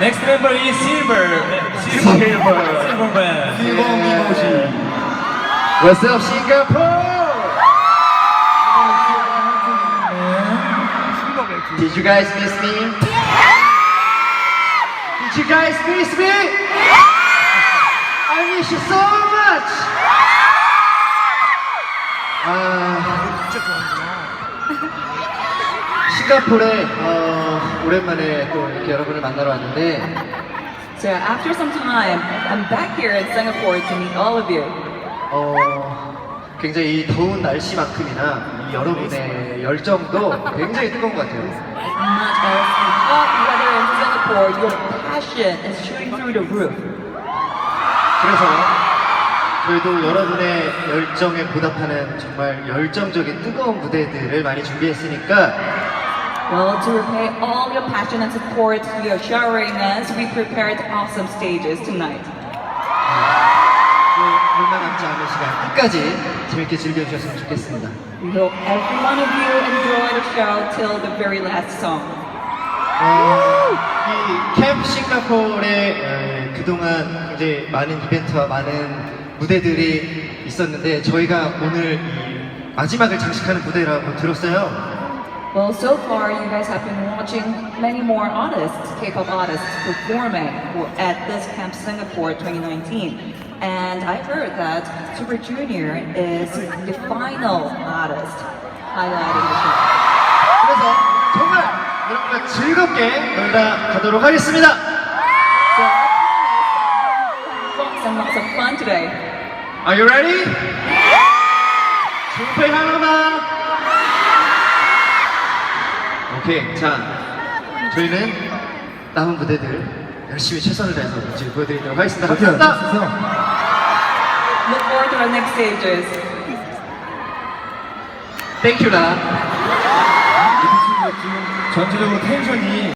Next member is Silver. Silver. Silver. Silver band. What's up, Singapore? Did you guys miss me? Did you guys miss me? I miss you so much. 아, 싱가포르에 어, 오랜만에 또 이렇게 여러분을 만나러 왔는데 So after some time, I'm back here in Singapore to meet all of you. 어, 굉장히 이 더운 날씨만큼이나 이 여러분의 열정도 굉장히 뜨거운 것 같아요. Much as the hot weather in Singapore, your passion is shooting through the roof. 그래서 저희도 여러분의 열정에 보답하는 정말 열정적인 뜨거운 무대들을 많이 준비했으니까 Well, to repay all your passion and support you are showering us, we prepared awesome stages tonight. 또 얼마 남지 않은 시간 끝까지 재밌게 즐겨주셨으면 좋겠습니다. We hope every one of you enjoy the show till the very last song. 어, 이 캠프 싱가포르에 에, 그동안 굉장히 많은 이벤트와 많은 무대들이 있었는데 저희가 오늘 이 마지막을 장식하는 무대라고 들었어요. Well, so far you guys have been watching many more artists, K-pop artists, performing for- at this Camp Singapore 2019. And I heard that Super Junior is the final artist highlighting the show. 그래서 정말 여러분과 즐겁게 놀다 가도록 하겠습니다. So lots and lots of fun today. Are you ready? 준비 하나만. 오케이, 자 저희는 남은 무대들 열심히 최선을 다해서 지금 보여드리도록 하겠습니다. 감사합니다. Look forward to our next stages. 땡큐라. 전체적으로 텐션이